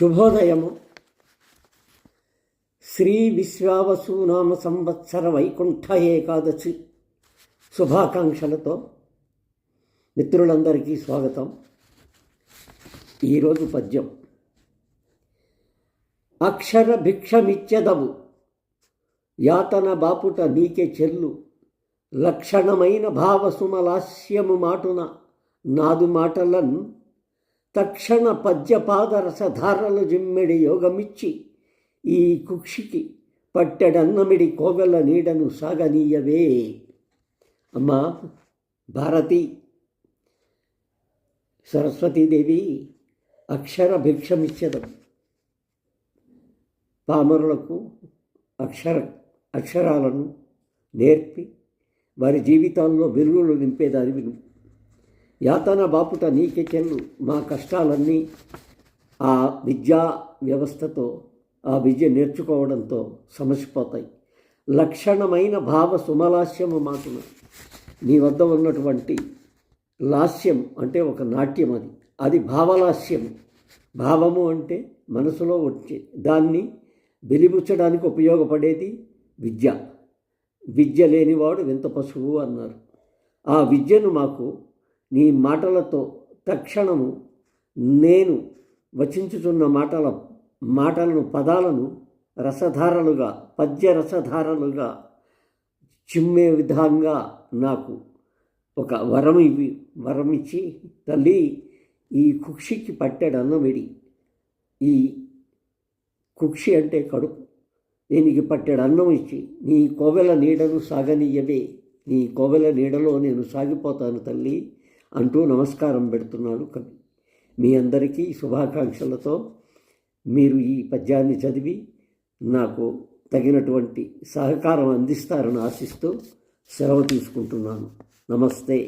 శుభోదయము. శ్రీ విశ్వావసునామ సంవత్సర వైకుంఠ ఏకాదశి శుభాకాంక్షలతో మిత్రులందరికీ స్వాగతం. ఈరోజు పద్యం. అక్షర భిక్షమిచ్చెదవు. యాతన బాపుట నీకే చెల్లు. లక్షణమైన భావసుమలాస్యము మాటున నాదు మాటలన్ తక్షణ పద్యపాదరసధారలు జిమ్మెడి యోగమిచ్చి ఈ కుక్షికి పట్టెడన్నమిడి కోవెల నీడను సాగనీయవే. అమ్మా భారతి! సరస్వతీదేవి అక్షర భిక్షమిచ్చదం. పామరులకు అక్షర అక్షరాలను నేర్పి వారి జీవితాల్లో వెలుగులు నింపేదాని విను. యాతన బాపుట నీకే చెల్లు మా కష్టాలన్నీ ఆ విద్యా వ్యవస్థతో ఆ విద్య నేర్చుకోవడంతో సమసిపోతాయి. లక్షణమైన భావ సుమలాస్యము మాటలు నీ వద్ద ఉన్నటువంటి లాస్యం అంటే ఒక నాట్యం అది. అది భావలాస్యం. భావము అంటే మనసులో వచ్చే దాన్ని వెలిబుచ్చడానికి ఉపయోగపడేది విద్య. విద్య లేనివాడు వింత పశువు అన్నారు. ఆ విద్యను మాకు నీ మాటలతో తక్షణము నేను వచించుచున్న మాటల మాటలను పదాలను రసధారలుగా పద్య రసధారలుగా చిమ్మే విధంగా నాకు ఒక వరం ఇవి వరం ఇచ్చి తల్లి ఈ కుక్షికి పట్టాడు అన్నమిడి ఈ కుక్షి అంటే కడుపు. దీనికి పట్టాడు అన్నం ఇచ్చి నీ కోవెల నీడను సాగనీయవే. నీ కోవెల నీడలో నేను సాగిపోతాను తల్లి. అంటూ నమస్కారం పెడుతున్నాడు కవి. మీ అందరికీ శుభాకాంక్షలతో మీరు ఈ పద్యాన్ని చదివి నాకు తగినటువంటి సహకారం అందిస్తారని ఆశిస్తూ సెలవు తీసుకుంటున్నాను. నమస్తే.